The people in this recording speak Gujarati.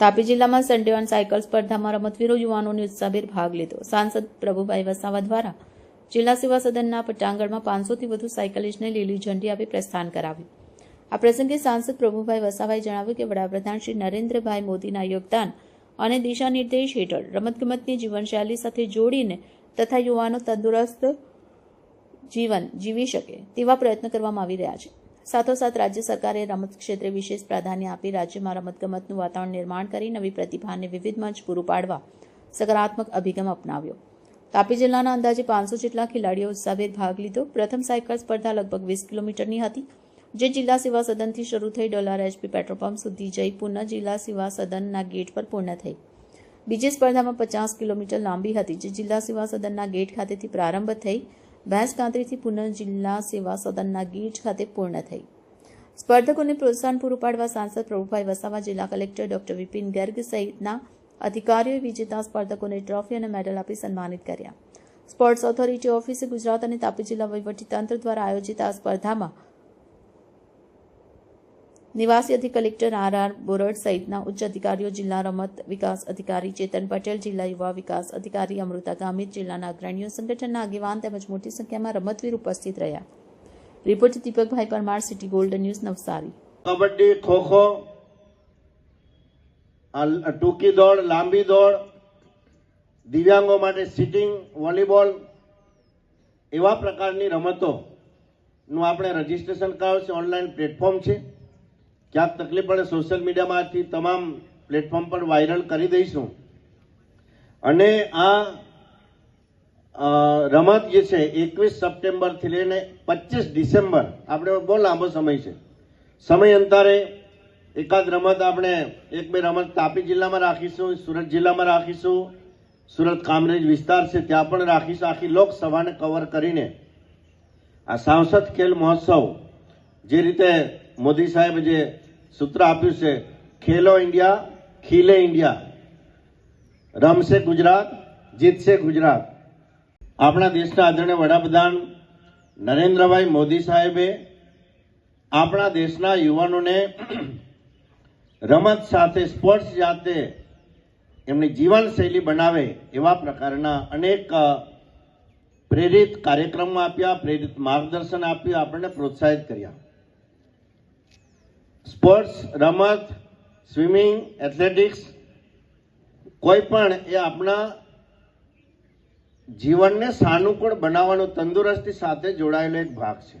તાપી જિલ્લામાં સન્ડે ઓન સાયકલ સ્પર્ધામાં રમતવીરો યુવાનોની ઉત્સાહભેર ભાગ લીધો. સાંસદ પ્રભુભાઈ વસાવા દ્વારા જિલ્લા સેવા સદનના પટાંગણમાં પાંચસોથી વધુ સાયકલિસ્ટને લીલી ઝંડી આપી પ્રસ્થાન કરાવ્યું. આ પ્રસંગે સાંસદ પ્રભુભાઈ વસાવાએ જણાવ્યું કે વડાપ્રધાન શ્રી નરેન્દ્રભાઈ મોદીના યોગદાન અને દિશા નિર્દેશ હેઠળ રમતગમતની જીવનશૈલી સાથે જોડીને તથા યુવાનો તંદુરસ્ત જીવન જીવી શકે તેવા પ્રયત્ન કરવામાં આવી રહ્યા છે. સાથોસાથ રાજ્ય સરકારે રમત ક્ષેત્રે વિશેષ પ્રાધાન્ય આપી રાજ્યમાં રમતગમતનું વાતાવરણ નિર્માણ કરી નવી પ્રતિભાને વિવિધ મંચ પૂરું પાડવા સકારાત્મક અભિગમ અપનાવ્યો. તાપી જિલ્લાના અંદાજે પાંચસો જેટલા ખેલાડીઓ ઉત્સાહભેર ભાગ લીધો. પ્રથમ સાયકલ સ્પર્ધા લગભગ વીસ કિલોમીટરની હતી, જે જિલ્લા સેવા સદનથી શરૂ થઈ ડોલાર એચપી પેટ્રોલ પંપ સુધી જઈ પુનઃ જિલ્લા સેવા સદનના ગેટ પર પૂર્ણ થઈ. બીજી સ્પર્ધામાં પચાસ કિલોમીટર લાંબી હતી, જે જિલ્લા સેવા સદનના ગેટ ખાતેથી પ્રારંભ થઈ ભેંસ કાંતરીથી પુનઃ જિલ્લા સેવા સદનના ગીટ ખાતે પૂર્ણ થઈ. સ્પર્ધકોને પ્રોત્સાહન પૂરું પાડવા સાંસદ પ્રભુભાઈ વસાવા, જિલ્લા કલેક્ટર ડોક્ટર વિપિન ગર્ગ સહિતના અધિકારીઓએ વિજેતા સ્પર્ધકોને ટ્રોફી અને મેડલ આપી સન્માનિત કર્યા. સ્પોર્ટ્સ ઓથોરિટી ઓફિસે ગુજરાત અને તાપી જિલ્લા વહીવટીતંત્ર દ્વારા આયોજિત આ સ્પર્ધામાં નિવાસી અધિક કલેક્ટર આર આર બોરડ સહિતના ઉચ્ચ અધિકારીઓ, જિલ્લા રમત વિકાસ અધિકારી ચેતન પટેલ, જિલ્લા યુવા વિકાસ અધિકારી અમૃતા ગામિત, જિલ્લાના અગ્રણીઓ સંગઠનના આગેવાન તેમજ મોટી સંખ્યામાં રમતવીર ઉપસ્થિત રહ્યા. Report Deepakbhai Parmar, city gold news, Navsari. Kabaddi, kho-kho, આ ટૂંકી દોડ, લાંબી દોડ, દિવ્યાંગો માટે સિટિંગ, વોલીબોલ એવા પ્રકારની રમતોનું આપણે રજીસ્ટ્રેશન કરાવ્યું છે, ઓનલાઈન પ્લેટફોર્મ છે. ક્યાંક તકલીફ પડે સોશિયલ મીડિયામાંથી તમામ પ્લેટફોર્મ પર વાયરલ કરી દઈશું. અને આ રમત જે છે, એકવીસ સપ્ટેમ્બરથી લઈને પચીસ ડિસેમ્બર, આપણે બહુ લાંબો સમય છે. સમય અંતરે એકાદ રમત આપણે એક બે રમત તાપી જિલ્લામાં રાખીશું, સુરત જિલ્લામાં રાખીશું, સુરત કામરેજ વિસ્તાર છે, ત્યાં પણ રાખીશું, આખી લોકસભાને કવર કરીને. આ સાંસદ ખેલ મહોત્સવ જે રીતે મોદી સાહેબ જે સૂત્ર આપ્યું છે, ખેલો ઇન્ડિયા, ખીલે ઇન્ડિયા. રમશે ગુજરાત જીતશે ગુજરાત. આપણા દેશના આદરણીય વડાપ્રધાન નરેન્દ્રભાઈ મોદી સાહેબે આપણા દેશના યુવાનોને રમત સાથે સ્પોર્ટ્સ જાતે એમની જીવનશૈલી બનાવે એવા પ્રકારના અનેક પ્રેરિત કાર્યક્રમો આપ્યા, પ્રેરિત માર્ગદર્શન આપ્યું, આપણને પ્રોત્સાહિત કર્યા. સ્પોર્ટ્સ, રમત, સ્વિમિંગ, એથ્લેટિક્સ, કોઈ પણ એ આપણા જીવનને સાનુકૂળ બનાવવાનો તંદુરસ્તી સાથે જોડાયેલો એક ભાગ છે.